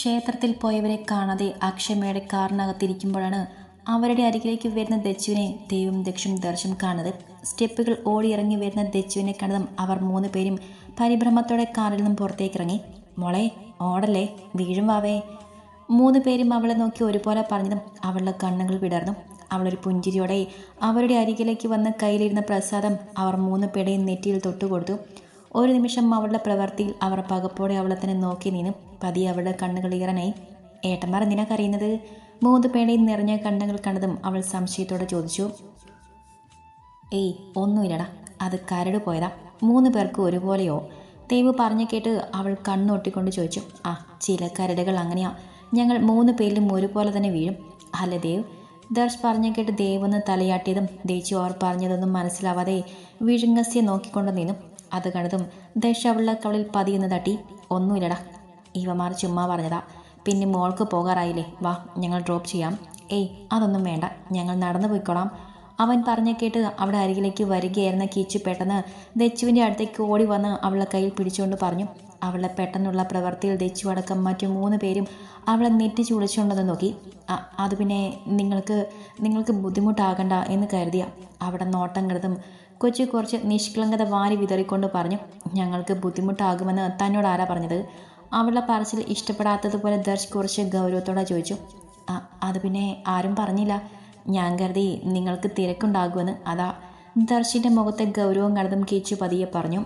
ക്ഷേത്രത്തിൽ പോയവരെ കാണാതെ അക്ഷമയുടെ കാറിനകത്തിരിക്കുമ്പോഴാണ് അവരുടെ അരികിലേക്ക് വരുന്ന ദച്ചുവിനെ ദൈവം ദക്ഷും ദർശം കാണുന്നത്. സ്റ്റെപ്പുകൾ ഓടിയിറങ്ങി വരുന്ന ദച്ചുവിനെ കണ്ടതും അവർ മൂന്ന് പേരും പരിഭ്രമത്തോടെ കാറിൽ നിന്നും പുറത്തേക്ക് ഇറങ്ങി മോളെ ഓടല്ലേ? വീഴും വാവേ. മൂന്ന് പേരും അവളെ നോക്കി ഒരുപോലെ പറഞ്ഞതും അവളുടെ കണ്ണുകൾ വിടർന്നു. അവളൊരു പുഞ്ചിരിയോടെ അവരുടെ അരികിലേക്ക് വന്ന് കയ്യിലിരുന്ന പ്രസാദം അവർ മൂന്ന് പേരുടെയും നെറ്റിയിൽ തൊട്ടുകൊടുത്തു. ഒരു നിമിഷം അവളുടെ പ്രവൃത്തിയിൽ അവർ പകപ്പോടെ അവളെ തന്നെ നോക്കി നിന്നു. പതി അവളുടെ കണ്ണുകൾ ഈറനായി ഏട്ടന്മാർ എന്തിനാ കരയുന്നത്? മൂന്ന് പേരുടെയും നിറഞ്ഞ കണ്ണുകൾ കണ്ടതും അവൾ സംശയത്തോടെ ചോദിച്ചു. ഏയ് ഒന്നുമില്ലടാ. അത് കരട് പോയതാ. മൂന്ന് പേർക്ക് ഒരുപോലെയോ? ദൈവ് പറഞ്ഞു കേട്ട് അവൾ കണ്ണൊട്ടിക്കൊണ്ട് ചോദിച്ചു. ആ ചില കരടുകൾ അങ്ങനെയാ. ഞങ്ങൾ മൂന്ന് പേരിലും ഒരുപോലെ തന്നെ വീഴും. അല്ല ദേവ്. ദർശ് പറഞ്ഞു കേട്ട് ദേവ് ഒന്ന് തലയാട്ടിയതും ദേച്ചു അവർ പറഞ്ഞതൊന്നും മനസ്സിലാവാതെ വിഴുങ്ങസ്യെ നോക്കിക്കൊണ്ട് നിന്നു. അത് കണ്ടതും ദശ കവളിൽ പതിയെന്ന് തട്ടി ഒന്നുമില്ലടാ ഇവമാർ ചുമ്മാ പറഞ്ഞതാ. പിന്നെ മോൾക്ക് പോകാറായില്ലേ വാ ഞങ്ങൾ ഡ്രോപ്പ് ചെയ്യാം. ഏയ് അതൊന്നും വേണ്ട ഞങ്ങൾ നടന്നു പോയിക്കോളാം. അവൻ പറഞ്ഞു കേട്ട് അവിടെ അരികിലേക്ക് വരികയായിരുന്ന കീച്ചു പെട്ടെന്ന് ദച്ചുവിന്റെ അടുത്തേക്ക് ഓടി വന്ന് അവളെ കയ്യിൽ പിടിച്ചുകൊണ്ട് പറഞ്ഞു അവളെ പെട്ടെന്നുള്ള പ്രവൃത്തിയിൽ ദച്ചു അടക്കം മറ്റു മൂന്ന് പേരും അവളെ നെറ്റി ചുളിച്ചുകൊണ്ടെന്ന് നോക്കി. "അ- അത് പിന്നെ നിങ്ങൾക്ക് നിങ്ങൾക്ക് ബുദ്ധിമുട്ടാകണ്ട എന്ന് കരുതിയ അവിടെ നോട്ടം കിടതും കൊച്ചു കുറച്ച് നിഷ്കളങ്കത വാരി വിതറിക്കൊണ്ട് പറഞ്ഞു ഞങ്ങൾക്ക് ബുദ്ധിമുട്ടാകുമെന്ന് തന്നോട് ആരാ പറഞ്ഞത്? അവളുടെ പറച്ചിൽ ഇഷ്ടപ്പെടാത്തതുപോലെ ദർശ് കുറച്ച് ഗൗരവത്തോടെ ചോദിച്ചു. "ആ, അത് പിന്നെ ആരും പറഞ്ഞില്ല. ഞാൻ കരുതി നിങ്ങൾക്ക് തിരക്കുണ്ടാകുമെന്ന്. അതാ ദർശിന്റെ മുഖത്തെ ഗൗരവം കടതും കീച്ചു പതിയെ പറഞ്ഞു.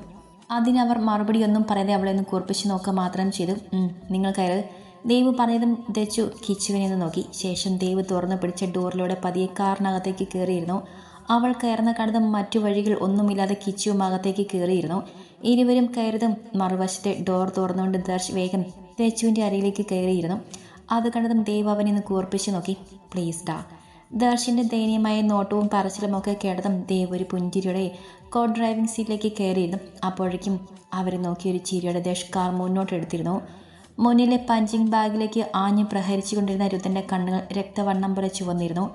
അതിനവർ മറുപടിയൊന്നും പറയാതെ അവളെ ഒന്ന് കുറിപ്പിച്ച് നോക്കുക മാത്രം ചെയ്തു. "ഉം, നിങ്ങൾ കയറി ദേവ് പറഞ്ഞതും ധരിച്ചു കിച്ചുവിനെ നോക്കി. ശേഷം ദേവ് തുറന്നു പിടിച്ച ഡോറിലൂടെ പതിയെ കാറിനകത്തേക്ക് കയറിയിരുന്നു. അവൾ കയറുന്ന കടതും മറ്റു വഴികൾ ഒന്നുമില്ലാതെ കിച്ചുവും അകത്തേക്ക് കയറിയിരുന്നു. ഇരുവരും കയറിയതും മറുവശത്തെ ഡോർ തുറന്നുകൊണ്ട് ദർശ് വേഗം ധരിച്ചുവിന്റെ അരയിലേക്ക് കയറിയിരുന്നു. അത് കണ്ടതും ദേവ് അവനെ ഒന്ന് കൂർപ്പിച്ച് നോക്കി. പ്ലീസ് ഡാ ദർശിന്റെ ദയനീയമായ നോട്ടവും പറച്ചിലുമൊക്കെ കേട്ടതും ദേവ് ഒരു പുഞ്ചിരിയുടെ കോ ഡ്രൈവിംഗ് സീറ്റിലേക്ക് കയറിയിരുന്നു. അപ്പോഴേക്കും അവരെ നോക്കി ഒരു ചിരിയുടെ ദേശ് കാർ മുന്നോട്ടെടുത്തിരുന്നു മുന്നിലെ പഞ്ചിങ് ബാഗിലേക്ക് ആഞ്ഞു പ്രഹരിച്ചുകൊണ്ടിരുന്ന രുദ്ധന്റെ കണ്ണുകൾ രക്തവണ്ണം പോലെ ചുവന്നിരുന്നു.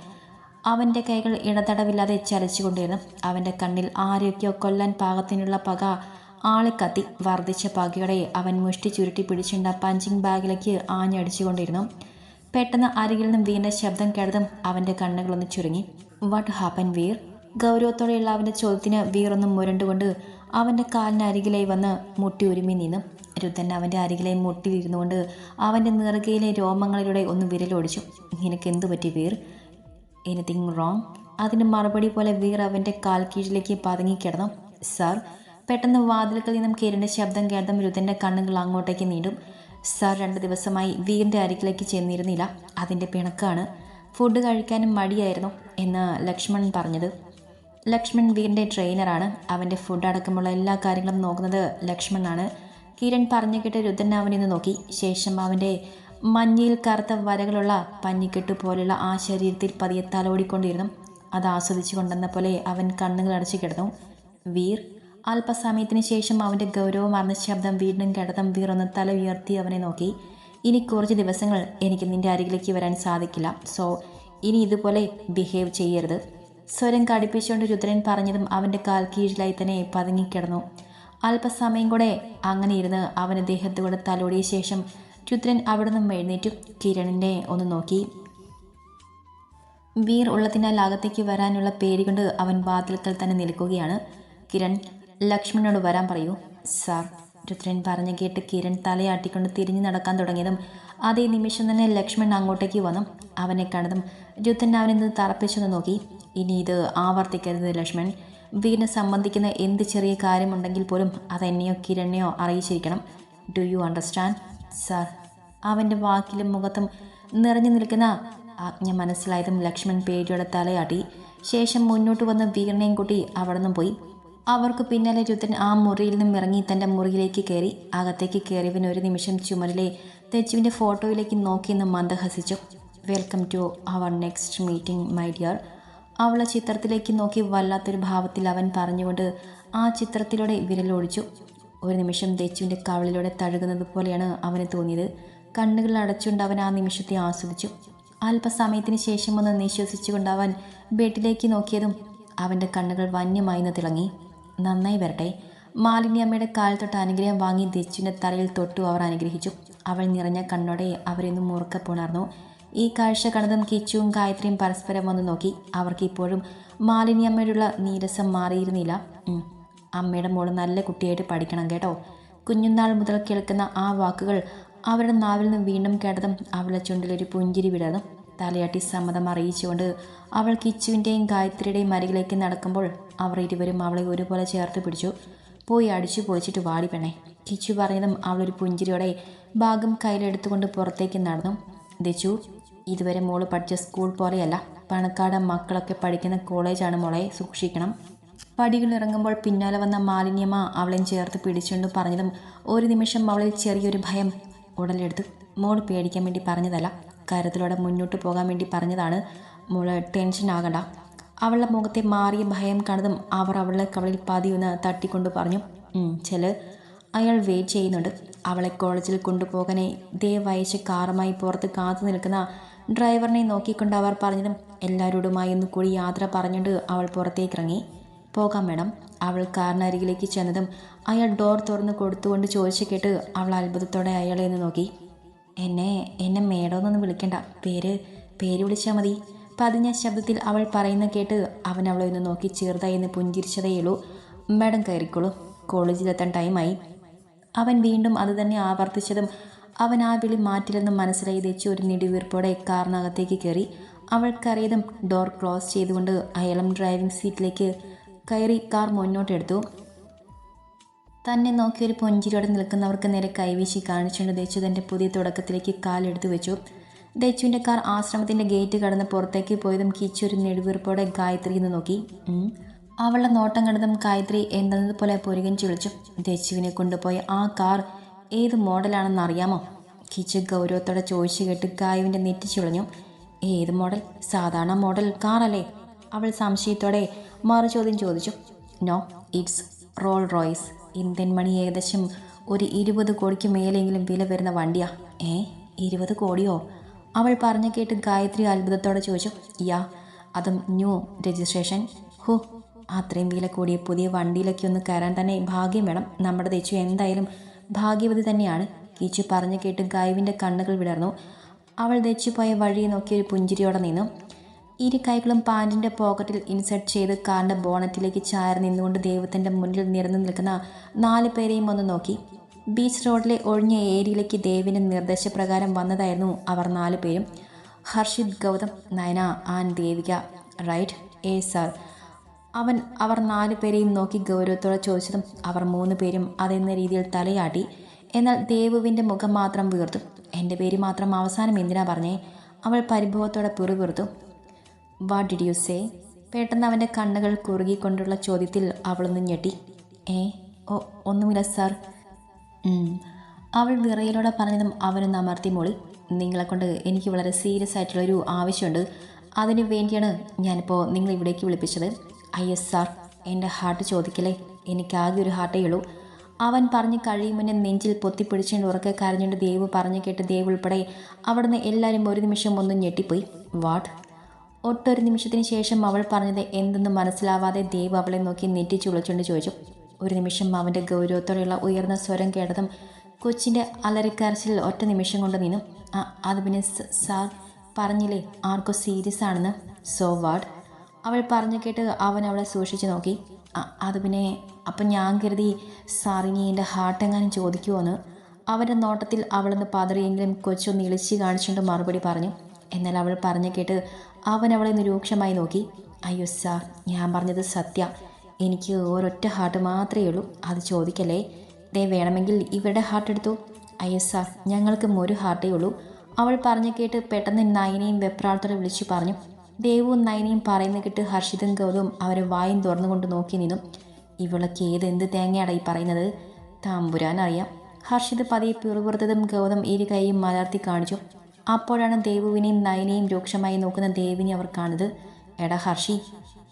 അവന്റെ കൈകൾ ഇടതടവില്ലാതെ ചലച്ചുകൊണ്ടിരുന്നു. അവന്റെ കണ്ണിൽ ആരെയൊക്കെയോ കൊല്ലാൻ പാകത്തിനുള്ള പക ആളെ ആളിക്കത്തി വർദ്ധിച്ച പകയോടെ അവൻ മുഷ്ടി ചുരുട്ടി പിടിച്ചിരുന്ന പഞ്ചിങ് ബാഗിലേക്ക് ആഞ്ഞടിച്ചുകൊണ്ടിരുന്നു. പെട്ടെന്ന് അരികിൽ നിന്നും വീണ ശബ്ദം കേട്ടതും അവന്റെ കണ്ണുകളൊന്ന് ചുരുങ്ങി. What happen Veer? ഗൗരവത്തോടെയുള്ള അവന്റെ ചോദ്യത്തിന് വീറൊന്നും മുരണ്ടുകൊണ്ട് അവന്റെ കാലിന് അരികിലായി വന്ന് മുട്ടി ഒരുമി നിന്നു. രുദ്രൻ അവന്റെ അരികിലെ മുട്ടിലിരുന്നുകൊണ്ട് അവന്റെ നിറുകയിലെ രോമങ്ങളിലൂടെ ഒന്ന് വിരലൊടിച്ചു നിനക്ക് എന്തു പറ്റി വീർ? എനിത്തിങ് റോങ് അതിന് മറുപടി പോലെ വീർ അവന്റെ കാൽ കീഴിലേക്ക് പതുങ്ങിക്കിടന്നു സാർ പെട്ടെന്ന് വാതിലുകളിൽ നിന്നും കിരണിന്റെ ശബ്ദം കേട്ടതും രുദ്രന്റെ കണ്ണുകൾ അങ്ങോട്ടേക്ക് നീണ്ടും. സാർ രണ്ട് ദിവസമായി വീറിന്റെ അരികിലേക്ക് ചെന്നിരുന്നില്ല. അതിന്റെ പിണക്കാണ് ഫുഡ് കഴിക്കാനും മടിയായിരുന്നു എന്ന് ലക്ഷ്മൺ പറഞ്ഞത്. ലക്ഷ്മൺ വീറിന്റെ ട്രെയിനറാണ്. അവന്റെ ഫുഡ് അടക്കമുള്ള എല്ലാ കാര്യങ്ങളും നോക്കുന്നത് ലക്ഷ്മണാണ് കിരൺ പറഞ്ഞു കേട്ട് രുദ്രൻ അവനെ നോക്കി. ശേഷം അവന്റെ മഞ്ഞയിൽ കറുത്ത വരകളുള്ള പഞ്ഞിക്കെട്ട് പോലെയുള്ള ആ ശരീരത്തിൽ പതിയെ തലോടിക്കൊണ്ടിരുന്നു. അത് ആസ്വദിച്ചു കൊണ്ടെന്ന പോലെ അവൻ കണ്ണുകൾ അടച്ചു കിടന്നു. വീർ അല്പസമയത്തിന് ശേഷം അവന്റെ ഗൗരവമാർന്ന ശബ്ദം വീണ്ടും കിടതം വീറൊന്ന് തല ഉയർത്തി അവനെ നോക്കി. ഇനി കുറച്ച് ദിവസങ്ങൾ എനിക്ക് നിന്റെ അരികിലേക്ക് വരാൻ സാധിക്കില്ല. സോ ഇനി ഇതുപോലെ ബിഹേവ് ചെയ്യരുത് സ്വരം കടുപ്പിച്ചുകൊണ്ട് രുദ്രൻ പറഞ്ഞതും അവന്റെ കാൽ കീഴിലായി തന്നെ പതുങ്ങിക്കിടന്നു. അല്പസമയം കൂടെ അങ്ങനെ ഇരുന്ന് അവൻ ദേഹത്തുകൂടെ തലോടിയ ശേഷം രുദ്രൻ അവിടെ നിന്നും എഴുന്നേറ്റു. കിരണിനെ ഒന്ന് നോക്കി. വീർ ഉള്ളതിനാൽ അകത്തേക്ക് വരാനുള്ള പേര് കൊണ്ട് അവൻ വാതിൽക്കൽ തന്നെ നിൽക്കുകയാണ്. കിരൺ ലക്ഷ്മണനോട് വരാൻ പറയൂ. സാർ രുദ്രൻ പറഞ്ഞു കേട്ട് കിരൺ തലയാട്ടിക്കൊണ്ട് തിരിഞ്ഞു നടക്കാൻ തുടങ്ങിയതും അതേ നിമിഷം തന്നെ ലക്ഷ്മൺ അങ്ങോട്ടേക്ക് വന്നു. അവനെ കണ്ടതും രുദ്രൻ അവനെ തറപ്പിച്ചെന്ന് നോക്കി. ഇനി ഇത് ആവർത്തിക്കരുത് ലക്ഷ്മൺ. വീടിനെ സംബന്ധിക്കുന്ന എന്ത് ചെറിയ കാര്യമുണ്ടെങ്കിൽ പോലും അതെന്നെയോ കിരണിനെയോ അറിയിച്ചിരിക്കണം. ഡു യു അണ്ടർസ്റ്റാൻഡ് സാർ അവന്റെ വാക്കിലും മുഖത്തും നിറഞ്ഞു നിൽക്കുന്ന ആജ്ഞ മനസ്സിലായതും ലക്ഷ്മൺ പേടിയോടെ തലയാട്ടി. ശേഷം മുന്നോട്ട് വന്ന് വീറിനെയും കൂട്ടി അവിടെ നിന്നും പോയി. അവർക്ക് പിന്നാലെ രുദ്രൻ ആ മുറിയിൽ നിന്നും ഇറങ്ങി തന്റെ മുറിയിലേക്ക് കയറി. അകത്തേക്ക് കയറിയവൻ ഒരു നിമിഷം ചുമരിലെ തെച്ചുവിന്റെ ഫോട്ടോയിലേക്ക് നോക്കി നിന്ന് മന്ദഹസിച്ചു. Welcome to our next meeting my dear. അവളെ ചിത്രത്തിലേക്ക് നോക്കി വല്ലാത്തൊരു ഭാവത്തിൽ അവൻ പറഞ്ഞുകൊണ്ട് ആ ചിത്രത്തിലൂടെ വിരലോടിച്ചു ഒരു നിമിഷം തെച്ചുവിന്റെ കവളിലൂടെ തഴുകുന്നത് പോലെയാണ് അവന് തോന്നിയത്. കണ്ണുകൾ അടച്ചുകൊണ്ട് അവൻ ആ നിമിഷത്തെ ആസ്വദിച്ചു. അല്പസമയത്തിന് ശേഷം ഒന്ന് നിശ്വസിച്ചുകൊണ്ട് അവൻ ബെഡിലേക്ക് നോക്കിയതും അവന്റെ കണ്ണുകൾ വന്യമായി നിന്ന് തിളങ്ങി. നന്നായി വരട്ടെ. മാലിന്യമ്മയുടെ കാൽ തൊട്ട് അനുഗ്രഹം വാങ്ങി ദച്ചുവിന്റെ തലയിൽ തൊട്ടു അവർ അനുഗ്രഹിച്ചു. അവൾ നിറഞ്ഞ കണ്ണോടെ അവരെന്നും മുറുക്കെ പുണർന്നു. ഈ കാഴ്ച കണ്ടതും കിച്ചുവും ഗായത്രിയും പരസ്പരം വന്ന് നോക്കി. അവർക്ക് ഇപ്പോഴും മാലിന്യമ്മയോടുള്ള നീരസം മാറിയിരുന്നില്ല. അമ്മയുടെ മോൾ നല്ല കുട്ടിയായിട്ട് പഠിക്കണം കേട്ടോ. കുഞ്ഞുനാൾ മുതൽ കേൾക്കുന്ന ആ വാക്കുകൾ അവരുടെ നാവിൽ നിന്ന് വീണ്ടും കേട്ടതും അവളുടെ ചുണ്ടിലൊരു പുഞ്ചിരി വിടർന്നു. തലയാട്ടി സമ്മതം അറിയിച്ചുകൊണ്ട് അവൾ കിച്ചുവിന്റെയും ഗായത്രിയുടെയും അരികിലേക്ക് നടക്കുമ്പോൾ അവർ ഇരുവരും അവളെ ഒരുപോലെ ചേർത്ത് പിടിച്ചു. പോയി അടിച്ചു പൊളിച്ചിട്ട് വാടി പെണ്ണേ. കിച്ചു പറഞ്ഞതും അവളൊരു പുഞ്ചിരിയോടെ ഭാഗം കയ്യിലെടുത്തുകൊണ്ട് പുറത്തേക്ക് നടന്നു. ദച്ചു ഇതുവരെ മോൾ പഠിച്ച സ്കൂൾ പോലെയല്ല. പണക്കാട് മക്കളൊക്കെ പഠിക്കുന്ന കോളേജാണ് മോളെ. സൂക്ഷിക്കണം. പടികൾ ഇറങ്ങുമ്പോൾ പിന്നാലെ വന്ന മാലിന്യമ്മ അവളെയും ചേർത്ത് പിടിച്ചുകൊണ്ട് പറഞ്ഞതും ഒരു നിമിഷം അവളിൽ ചെറിയൊരു ഭയം ഉടലെടുത്ത് മോൾ പേടിക്കാൻ വേണ്ടി പറഞ്ഞതല്ല. കരുതലോടെ മുന്നോട്ട് പോകാൻ വേണ്ടി പറഞ്ഞതാണ്. മോൾ ടെൻഷൻ ആകണ്ട. അവളുടെ മുഖത്തെ മാറിയ ഭയം കണ്ടതും അവർ അവളെ കവളിൽ പതിയൊന്ന് തട്ടിക്കൊണ്ട് പറഞ്ഞു ചില ചെൽ. അയാൾ വെയിറ്റ് ചെയ്യുന്നുണ്ട്. അവളെ കോളേജിൽ കൊണ്ടുപോകാനെ ദയവയച്ച് കാറുമായി പുറത്ത് കാത്തു നിൽക്കുന്ന ഡ്രൈവറിനെ നോക്കിക്കൊണ്ട് അവർ പറഞ്ഞതും എല്ലാവരോടുമായി ഒന്ന് കൂടി യാത്ര പറഞ്ഞുകൊണ്ട് അവൾ പുറത്തേക്ക് ഇറങ്ങി പോകാം മേഡം. അവൾ കാറിനരികിലേക്ക് ചെന്നതും അയാൾ ഡോർ തുറന്ന് കൊടുത്തുകൊണ്ട് ചോദിച്ചു കേട്ട് അവൾ അത്ഭുതത്തോടെ അയാളെ ഒന്ന് നോക്കി. എന്നെ എന്നെ മേഡമെന്നൊന്നും വിളിക്കണ്ട. പേര് പേര് വിളിച്ചാൽ മതി. പതിഞ്ഞ ശബ്ദത്തിൽ അവൾ പറയുന്ന കേട്ട് അവൻ അവളെ ഒന്ന് നോക്കി ചെറുതായി എന്ന് പുഞ്ചിരിച്ചതേയുള്ളൂ മാഡം കയറിക്കോളൂ. കോളേജിലെത്താൻ ടൈമായി. അവൻ വീണ്ടും അത് തന്നെ ആവർത്തിച്ചതും അവൻ ആ വിളി മാറ്റില്ലെന്നും മനസ്സിലായി തെച്ച് ഒരു നിടിവീർപ്പോടെ കാറിനകത്തേക്ക് കയറി. അവൾക്കറിയതും ഡോർ ക്ലോസ് ചെയ്തുകൊണ്ട് അയലം ഡ്രൈവിംഗ് സീറ്റിലേക്ക് കയറി കാർ മുന്നോട്ടെടുത്തു. തന്നെ നോക്കി ഒരു പുഞ്ചിരിയോടെ നിൽക്കുന്നവർക്ക് നേരെ കൈവീശി കാണിച്ചുകൊണ്ട് ദച്ചു തന്റെ പുതിയ തുടക്കത്തിലേക്ക് കാലെടുത്തു വെച്ചു. ദച്ചുവിന്റെ കാർ ആശ്രമത്തിന്റെ ഗേറ്റ് കടന്ന് പുറത്തേക്ക് പോയതും കിച്ചു ഒരു നെടുവീർപ്പോടെ ഗായത്രി എന്ന് നോക്കി. അവളുടെ നോട്ടം കണ്ടതും ഗായത്രി എന്തെന്നതുപോലെ പുരുകൻ ചുളിച്ചു. ദച്ചുവിനെ കൊണ്ടുപോയ ആ കാർ ഏത് മോഡലാണെന്ന് അറിയാമോ? കിച്ചു ഗൗരവത്തോടെ ചോദിച്ചു കേട്ട് ഗായുവിന്റെ നെറ്റി ചുളഞ്ഞു. ഏത് മോഡൽ? സാധാരണ മോഡൽ കാറല്ലേ അവൾ സംശയത്തോടെ മറുചോദ്യം ചോദിച്ചു. No it's Rolls Royce Indian money ഏകദേശം ഒരു ഇരുപത് കോടിക്ക് മേലെങ്കിലും വില വരുന്ന വണ്ടിയാ. ഏ ഇരുപത് കോടിയോ? അവൾ പറഞ്ഞു കേട്ട് ഗായത്രി അത്ഭുതത്തോടെ ചോദിച്ചു. യാ അതും ന്യൂ രജിസ്ട്രേഷൻ. ഹു അത്രയും വില കൂടിയ പുതിയ വണ്ടിയിലൊക്കെ ഒന്ന് കയറാൻ തന്നെ ഭാഗ്യം വേണം. നമ്മുടെ തെച്ചു എന്തായാലും ഭാഗ്യവതി തന്നെയാണ്. കീച്ചു പറഞ്ഞു കേട്ട് ഗായുവിന്റെ കണ്ണുകൾ വിടർന്നു. അവൾ ദച്ചുപോയ വഴിയെ നോക്കി ഒരു പുഞ്ചിരിയോടെ നിന്നു. ഇരു കൈകളും പാന്റിന്റെ പോക്കറ്റിൽ ഇൻസെർട്ട് ചെയ്ത് കാറിന്റെ ബോണറ്റിലേക്ക് ചാരി നിന്നുകൊണ്ട് ദൈവത്തിന്റെ മുന്നിൽ നിരന്നു നിൽക്കുന്ന നാല് പേരെയും ഒന്ന് നോക്കി. ബീച്ച് റോഡിലെ ഒഴിഞ്ഞ ഏരിയയിലേക്ക് ദേവിന്റെ നിർദ്ദേശപ്രകാരം വന്നതായിരുന്നു അവർ നാല് പേരും. ഹർഷിത് ഗൗതം നയന ആൻഡ് ദേവിക റൈറ്റ് എ സാർ. അവൻ അവർ നാല് പേരെയും നോക്കി ഗൗരവത്തോടെ ചോദിച്ചതും അവർ മൂന്ന് പേരും അതെന്ന രീതിയിൽ തലയാട്ടി. എന്നാൽ ദേവുവിന്റെ മുഖം മാത്രം വീർത്തു. എന്റെ പേര് മാത്രം അവസാനം എന്തിനാ പറഞ്ഞേ? അവൾ പരിഭവത്തോടെ പിറുപിറുത്തു. വാട്ട് ഡിഡ് യു സേ പെട്ടെന്ന് അവന്റെ കണ്ണുകൾ കുറുകിക്കൊണ്ടുള്ള ചോദ്യത്തിൽ അവളൊന്ന് ഞെട്ടി. ഏ? ഓ ഒന്നുമില്ല സാർ. അവൾ വിറയിലൂടെ പറഞ്ഞതും അവനൊന്ന് അമർത്തി മോളി. നിങ്ങളെ കൊണ്ട് എനിക്ക് വളരെ സീരിയസ് ആയിട്ടുള്ളൊരു ആവശ്യമുണ്ട്. അതിനു വേണ്ടിയാണ് ഞാനിപ്പോൾ നിങ്ങൾ ഇവിടേക്ക് വിളിപ്പിച്ചത്. Yes sir. എന്റെ ഹാർട്ട് ചോദിക്കലേ എനിക്കാകെ ഒരു ഹാർട്ടേ ഉള്ളൂ. അവൻ പറഞ്ഞ് കഴിയും മുന്നേ നെഞ്ചിൽ പൊത്തിപ്പിടിച്ചുകൊണ്ട് ഉറക്കെ കരഞ്ഞുകൊണ്ട് ദേവ് പറഞ്ഞു കേട്ട് ദേവ് ഉൾപ്പെടെ അവിടുന്ന് എല്ലാവരും ഒരു നിമിഷം ഒന്ന് ഞെട്ടിപ്പോയി. വാട്ട്? ഒട്ടൊരു നിമിഷത്തിന് ശേഷം അവൾ പറഞ്ഞത് എന്തെന്ന് മനസ്സിലാവാതെ ദേവ് അവളെ നോക്കി നെറ്റി ചുളച്ചുകൊണ്ട് ചോദിച്ചു. ഒരു നിമിഷം അവന്റെ ഗൗരവത്തോടെയുള്ള ഉയർന്ന സ്വരം കേട്ടതും കൊച്ചിന്റെ അലറിക്കരച്ചിൽ ഒറ്റ നിമിഷം കൊണ്ട് നിന്നു. ആ അത് പിന്നെ സാർ പറഞ്ഞില്ലേ? ആർക്കോ സീരിയസ് ആണെന്ന്? So what? അവൾ പറഞ്ഞു കേട്ട് അവൻ അവളെ സൂക്ഷിച്ചു നോക്കി. "ആ, അത് പിന്നെ അപ്പം ഞാൻ കരുതി സാറിനി എന്റെ ഹാർട്ട് എങ്ങാനും ചോദിക്കുമോന്ന് അവന്റെ നോട്ടത്തിൽ അവളൊന്ന് പതറിയെങ്കിലും കൊച്ചൊന്ന് ഇളിച്ച് കാണിച്ചുകൊണ്ട് മറുപടി പറഞ്ഞു. എന്നാൽ അവൾ പറഞ്ഞു കേട്ട് അവൻ അവളെ നിരൂക്ഷമായി നോക്കി. അയ്യോ സാർ ഞാൻ പറഞ്ഞത് സത്യ. എനിക്ക് ഒരൊറ്റ ഹാർട്ട് മാത്രമേ ഉള്ളൂ. അത് ചോദിക്കല്ലേ? ദേ വേണമെങ്കിൽ ഇവരുടെ ഹാർട്ട് എടുത്തു? അയ്യോ സാർ ഞങ്ങൾക്കും ഒരു ഹാർട്ടേ ഉള്ളൂ. അവൾ പറഞ്ഞു കേട്ട് പെട്ടെന്ന് നയനയും വെപ്രാളത്തോടെ വിളിച്ചു പറഞ്ഞു. ദേവും നയനയും പറയുന്ന കേട്ട് ഹർഷിതും ഗൗതവും അവരെ വായും തുറന്നുകൊണ്ട് നോക്കി നിന്നു. ഇവളൊക്കെ എന്ത് തേങ്ങയാടാ ഈ പറയുന്നത്? താമ്പുരാനറിയാം. ഹർഷിത് പതിയെ പിറുപുറത്തതും ഗൗതം ഇരു കൈയും മലർത്തി കാണിച്ചു. അപ്പോഴാണ് ദേവുവിനെയും നയനെയും രൂക്ഷമായി നോക്കുന്ന ദേവിനെ അവർ കാണുന്നത്. എടാ ഹർഷി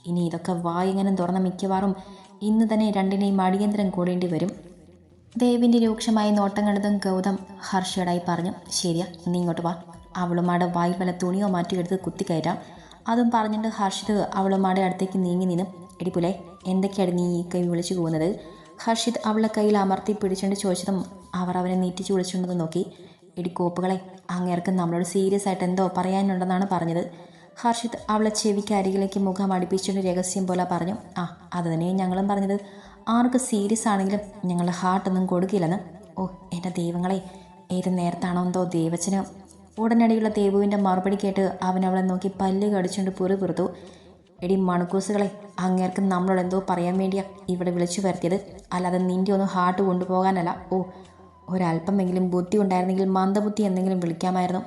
ഇനി ഇതൊക്കെ വായെങ്ങനെ തുറന്ന മിക്കവാറും ഇന്ന് തന്നെ രണ്ടിനെയും അടിയന്തരം കൂടേണ്ടി വരും. ദേവിന്റെ രൂക്ഷമായി നോട്ടം കണ്ടതും ഗൗതം ഹർഷയോടായി പറഞ്ഞു ശരിയാ നീ ഇങ്ങോട്ട് വാ. അവളുമാടെ വായിൽ വല്ല തുണിയോ മാറ്റിയെടുത്ത് കുത്തി കുത്തിക്കയറ്റാം അതും പറഞ്ഞിട്ട് ഹർഷിത് അവളുമാടെ അടുത്തേക്ക് നീങ്ങി നിന്നും. എടിപ്പുലേ എന്തൊക്കെയാണ് നീ ഈ കൈ വിളിച്ചു പോകുന്നത് ഹർഷിത് അവളെ കയ്യിൽ അമർത്തി പിടിച്ചുകൊണ്ട് ചോദിച്ചതും അവർ അവനെ നീറ്റിച്ച് വിളിച്ചുകൊണ്ടത് നോക്കി. ഇടി കോപ്പുകളെ അങ്ങേർക്ക് നമ്മളോട് സീരിയസ് ആയിട്ട് എന്തോ പറയാനുണ്ടെന്നാണ് പറഞ്ഞത്. ഹർഷിത് അവളെ ചെവിക്ക് അരികിലേക്ക് മുഖം അടുപ്പിച്ചുകൊണ്ട് രഹസ്യം പോലെ പറഞ്ഞു. ആ അത് തന്നെ ഞങ്ങളും പറഞ്ഞത്. ആർക്ക് സീരിയസ് ആണെങ്കിലും ഞങ്ങൾ ഹാർട്ടൊന്നും കൊടുക്കില്ലെന്ന്. ഓ എന്റെ ദൈവങ്ങളെ ഏത് നേരത്താണോ എന്തോ ദേവച്ചന്. ഉടനടിയുള്ള ദേവുവിന്റെ മറുപടി കേട്ട് അവൻ അവളെ നോക്കി പല്ല് കടിച്ചുകൊണ്ട് പുറു പുറത്തു എടി മണക്കൂസുകളെ അങ്ങേർക്ക് നമ്മളോട് എന്തോ പറയാൻ വേണ്ടിയാ ഇവിടെ വിളിച്ചു വരുത്തിയത്. അല്ലാതെ നിന്റെ ഒന്നും ഹാർട്ട് കൊണ്ടുപോകാനല്ല. ഓ ഒരല്പമെങ്കിലും ബുദ്ധി ഉണ്ടായിരുന്നെങ്കിൽ മന്ദബുദ്ധി എന്തെങ്കിലും വിളിക്കാമായിരുന്നു.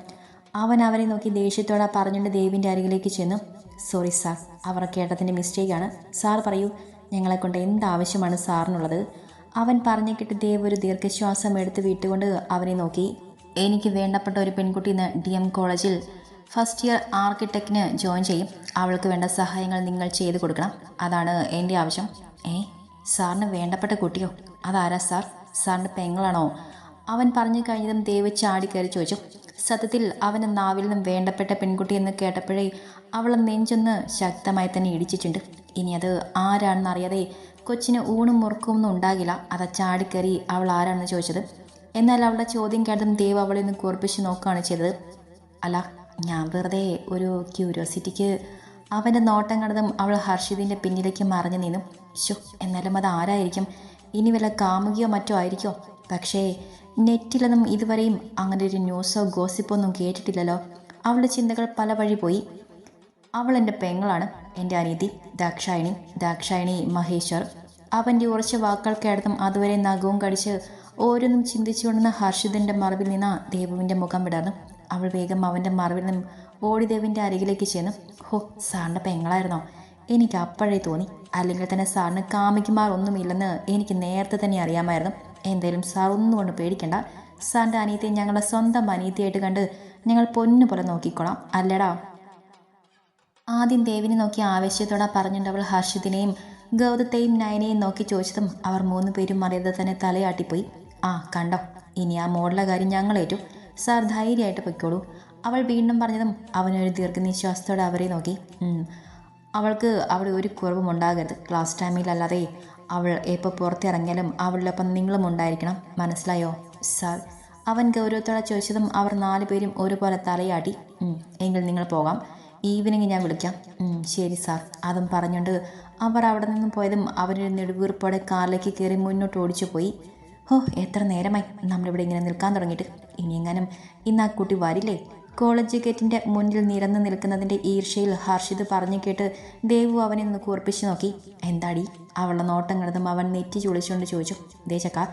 അവൻ അവരെ നോക്കി ദേഷ്യത്തോടെ പറഞ്ഞുകൊണ്ട് ദേവിന്റെ അരികിലേക്ക് ചെന്നു. സോറി സാർ അവർ കേട്ടതിന്റെ മിസ്റ്റേക്കാണ് സാർ പറയൂ ഞങ്ങളെ കൊണ്ട് എന്താവശ്യമാണ് സാറിനുള്ളത്? അവൻ പറഞ്ഞു കിട്ടി ദേവ് ഒരു ദീർഘശ്വാസം എടുത്ത് വിട്ടുകൊണ്ട് അവനെ നോക്കി. എനിക്ക് വേണ്ടപ്പെട്ട ഒരു പെൺകുട്ടി ഇന്ന് ഡി എം കോളേജിൽ ഫസ്റ്റ് ഇയർ ആർക്കിടെക്റ്റിന് ജോയിൻ ചെയ്യും. അവൾക്ക് വേണ്ട സഹായങ്ങൾ നിങ്ങൾ ചെയ്തു കൊടുക്കണം. അതാണ് എന്റെ ആവശ്യം. ഏ? സാറിന് വേണ്ടപ്പെട്ട കുട്ടിയോ? അതാരാ സാർ സാറിന്റെ പെങ്ങളാണോ? അവൻ പറഞ്ഞു കഴിഞ്ഞതും ദേവ് ചാടിക്കയറി ചോദിച്ചു. സത്യത്തിൽ അവന് നാവിൽ നിന്നും വേണ്ടപ്പെട്ട പെൺകുട്ടി എന്ന് കേട്ടപ്പോഴേ അവളെ നെഞ്ചൊന്ന് ശക്തമായി തന്നെ ഇടിച്ചിട്ടുണ്ട്. ഇനി അത് ആരാണെന്ന് അറിയാതെ കൊച്ചിന് ഊണും മുറുക്കും ഒന്നും ഉണ്ടാകില്ല. അത് ചാടിക്കയറി അവൾ ആരാണെന്ന് ചോദിച്ചത്. എന്നാൽ അവളുടെ ചോദ്യം കേട്ടതും ദേവ് അവളെ ഒന്ന് കുറിപ്പിച്ച് നോക്കുകയാണ് ചെയ്തത്. അല്ല ഞാൻ വെറുതെ ഒരു ക്യൂരിയോസിറ്റിക്ക് അവന്റെ നോട്ടം കണ്ടതും അവൾ ഹർഷിതിന്റെ പിന്നിലേക്ക് മറിഞ്ഞു നിന്നു. ശു എന്നാലും അത് ആരായിരിക്കും? ഇനി വല്ല കാമുകിയോ മറ്റോ ആയിരിക്കോ? പക്ഷേ നെറ്റിലൊന്നും ഇതുവരെയും അങ്ങനെ ഒരു ന്യൂസോ ഗോസിപ്പോ ഒന്നും കേട്ടിട്ടില്ലല്ലോ. അവളുടെ ചിന്തകൾ പല വഴി പോയി. അവൾ എന്റെ പെങ്ങളാണ് എന്റെ അനീതി ദാക്ഷായണി ദാക്ഷായണി മഹേശ്വർ. അവന്റെ ഉറച്ച വാക്കുകൾ കേട്ടതും അതുവരെ നഖവും കടിച്ച് ഓരോന്നും ചിന്തിച്ചുകൊണ്ടെന്ന് ഹർഷിതന്റെ മറവിൽ നിന്ന് ദേവുവിന്റെ മുഖം വിടർന്നു. അവൾ വേഗം അവന്റെ മറവിൽ നിന്നും ഓടിദേവിന്റെ അരികിലേക്ക് ചെന്നു. ഹോ സാറിന്റെ പെങ്ങളായിരുന്നോ? എനിക്ക് അപ്പോഴേ തോന്നി. അല്ലെങ്കിൽ തന്നെ സാറിന് കാമിക്കുമാർ ഒന്നുമില്ലെന്ന് എനിക്ക് നേരത്തെ തന്നെ അറിയാമായിരുന്നു. എന്തേലും സാർ ഒന്നും കൊണ്ട് പേടിക്കണ്ട. സാറിന്റെ അനിയത്തിയെ ഞങ്ങളുടെ സ്വന്തം അനിയത്തിയായിട്ട് കണ്ട് ഞങ്ങൾ പൊന്നു പോലെ നോക്കിക്കോളാം. അല്ലടാ. ആദ്യം ദേവിനെ നോക്കി ആവേശത്തോടെ പറഞ്ഞിട്ട് അവൾ ഹർഷിതിനെയും ഗൗതത്തെയും നയനെയും നോക്കി ചോദിച്ചതും അവർ മൂന്ന് പേരും അറിയാതെ തന്നെ തലയാട്ടിപ്പോയി. ആ കണ്ടോ? ഇനി ആ മോഡലെ കാര്യം ഞങ്ങളേറ്റു സാർ ധൈര്യമായിട്ട് പൊയ്ക്കോളൂ. അവൾ വീണ്ടും പറഞ്ഞതും അവനൊരു ദീർഘനിശ്വാസത്തോടെ അവരെ നോക്കി. "ഉം. അവൾക്ക് അവിടെ ഒരു കുറവും ഉണ്ടാകരുത്. ക്ലാസ് ടൈമിലല്ലാതെ അവൾ എപ്പോൾ പുറത്തിറങ്ങിയാലും അവളിലൊപ്പം നിങ്ങളും ഉണ്ടായിരിക്കണം. മനസ്സിലായോ? സാർ അവൻ ഗൗരവത്തോടെ ചോദിച്ചതും അവർ നാല് പേരും ഒരുപോലെ തലയാട്ടി. "ഉം, എങ്കിൽ നിങ്ങൾ പോകാം. ഈവനിങ് ഞാൻ വിളിക്കാം. ശരി സാർ. അതും പറഞ്ഞുകൊണ്ട് അവർ അവിടെ നിന്നും പോയതും അവരൊരു നെടുവീർപ്പോടെ കാറിലേക്ക് കയറി മുന്നോട്ട് ഓടിച്ചു പോയി ഹോ എത്ര നേരമായി നമ്മളിവിടെ ഇങ്ങനെ നിൽക്കാൻ തുടങ്ങിയിട്ട്. ഇനിയെങ്ങാനും ഇന്ന് ആ കുട്ടി വരില്ലേ? കോളേജ് ഗേറ്റിന്റെ മുന്നിൽ നിരന്ന് നിൽക്കുന്നതിന്റെ ഈർഷ്യയിൽ ഹർഷിത് പറഞ്ഞു കേട്ട് ദേവു അവനെ ഒന്ന് കൂർപ്പിച്ചു നോക്കി. എന്താടി? അവളുടെ നോട്ടം കണ്ടതും അവൻ നെറ്റി ചുളിച്ചുകൊണ്ട് ചോദിച്ചു. ദേശക്കാർ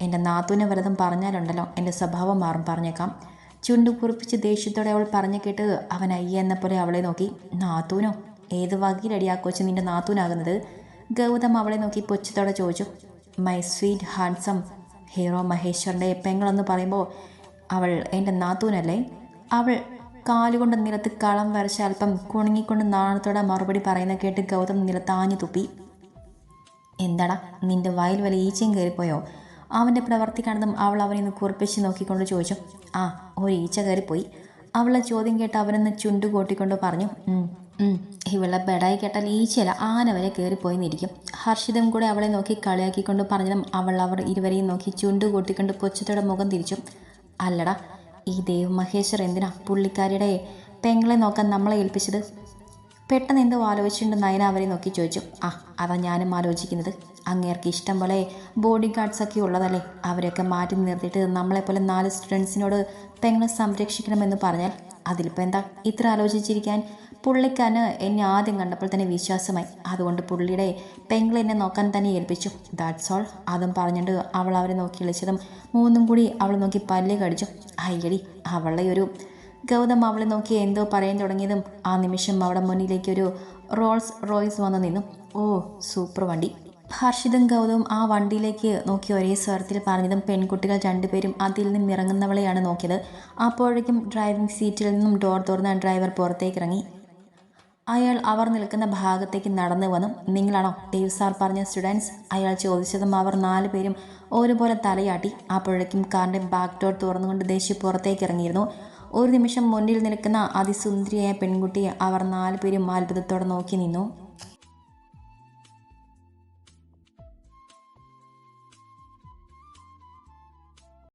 എന്റെ നാത്തൂനെ വലതും പറഞ്ഞാലുണ്ടല്ലോ എന്റെ സ്വഭാവം മാറും പറഞ്ഞേക്കാം. ചുണ്ടു കുറിപ്പിച്ച് ദേഷ്യത്തോടെ അവൾ പറഞ്ഞു കേട്ട് അവൻ അയ്യ എന്ന പോലെ അവളെ നോക്കി. നാത്തൂനോ? ഏത് വകയിലടി ആ കൊച്ചു നിന്റെ നാത്തൂനാകുന്നത്? ഗൗതം അവളെ നോക്കി പൊച്ചത്തോടെ ചോദിച്ചു. മൈ സ്വീറ്റ് ഹാൻസം ഹീറോ മഹേശ്വറിന്റെ പെങ്ങളെന്ന് പറയുമ്പോൾ അവൾ എന്റെ നാത്തൂനല്ലേ? അവൾ കാലുകൊണ്ട് നിലത്ത് കളം വരച്ച അല്പം കുണുങ്ങിക്കൊണ്ട് നാണത്തോടെ മറുപടി പറയുന്ന കേട്ട് ഗൗതം നിലത്താഞ്ഞു തുപ്പി. എന്താടാ നിന്റെ വയൽ വല്ല ഈച്ചയും കയറിപ്പോയോ? അവന്റെ പ്രവർത്തി കണ്ടതും അവൾ അവനെ കുറിപ്പിച്ച് നോക്കിക്കൊണ്ട് ചോദിച്ചു. ആ ഒരു ഈച്ച കയറിപ്പോയി. അവളെ ചോദ്യം കേട്ട് അവനൊന്ന് ചുണ്ടു കൂട്ടിക്കൊണ്ട് പറഞ്ഞു. "ഉം, ഉം, ഇവളെ ബെഡായി കേട്ടാൽ ഈച്ചയല്ല ആന വരെ കയറിപ്പോയിന്നിരിക്കും. ഹർഷിതം കൂടെ അവളെ നോക്കി കളിയാക്കിക്കൊണ്ട് പറഞ്ഞതും അവൾ അവർ ഇരുവരെയും നോക്കി ചുണ്ടു കൂട്ടിക്കൊണ്ട് കൊച്ചത്തോടെ മുഖം തിരിച്ചു. അല്ലടാ ഈ ദേവ് മഹേശ്വർ എന്തിനാ പുള്ളിക്കാരിയുടെ പെങ്ങളെ നോക്കാൻ നമ്മളെ ഏൽപ്പിച്ചത്? പെട്ടെന്ന് എന്തോ ആലോചിച്ചിട്ടുണ്ട് നയന അവരെ നോക്കി ചോദിച്ചു. ആ അതാ ഞാനും ആലോചിക്കുന്നത്. അങ്ങേർക്ക് ഇഷ്ടം പോലെ ബോഡി ഗാർഡ്സൊക്കെ ഉള്ളതല്ലേ? അവരെയൊക്കെ മാറ്റി നിർത്തിയിട്ട് നമ്മളെപ്പോലെ നാല് സ്റ്റുഡൻസിനോട് പെങ്ങളെ സംരക്ഷിക്കണമെന്ന് പറഞ്ഞാൽ അതിലിപ്പോൾ എന്താ ഇത്ര ആലോചിച്ചിരിക്കാൻ? പുള്ളിക്കാരന് എന്നെ ആദ്യം കണ്ടപ്പോൾ തന്നെ വിശ്വാസമായി. അതുകൊണ്ട് പുള്ളിയുടെ പെങ്ങൾ എന്നെ നോക്കാൻ തന്നെ ഏൽപ്പിച്ചു. ദാറ്റ്സ് ഓൾ അതും പറഞ്ഞിട്ട് അവൾ അവരെ നോക്കി വിളിച്ചതും മൂന്നും കൂടി അവൾ നോക്കി പല്ല് കടിച്ചു. അയ്യടി അവളെ ഒരു ഗൗതം അവളെ നോക്കി എന്തോ പറയാൻ തുടങ്ങിയതും ആ നിമിഷം അവിടെ മുന്നിലേക്ക് ഒരു റോൾസ് റോയ്സ് വന്നു നിന്നു. ഓ സൂപ്പർ വണ്ടി. ഹർഷിതും ഗൗതവും ആ വണ്ടിയിലേക്ക് നോക്കി ഒരേ സ്വരത്തിൽ പറഞ്ഞതും പെൺകുട്ടികൾ രണ്ടുപേരും അതിൽ നിന്നും ഇറങ്ങുന്നവളെയാണ് നോക്കിയത്. അപ്പോഴേക്കും ഡ്രൈവിംഗ് സീറ്റിൽ നിന്നും ഡോർ തുറന്ന് ഡ്രൈവർ പുറത്തേക്ക് ഇറങ്ങി അയാൾ അവർ നിൽക്കുന്ന ഭാഗത്തേക്ക് നടന്നു വന്നു. നിങ്ങളാണോ? ദേവ് സാർ പറഞ്ഞ സ്റ്റുഡൻസ് അയാൾ ചോദിച്ചതും അവർ നാല് പേരും ഒരുപോലെ തലയാട്ടി. അപ്പോഴേക്കും കാറിന്റെ ബാക്ക് ഡോർ തുറന്നുകൊണ്ട് ദേശി പുറത്തേക്ക് ഇറങ്ങിയിരുന്നു ഒരു നിമിഷം മുന്നിൽ നിൽക്കുന്ന അതിസുന്ദരിയായ പെൺകുട്ടിയെ അവർ നാല് പേരും അത്ഭുതത്തോടെ നോക്കി നിന്നു.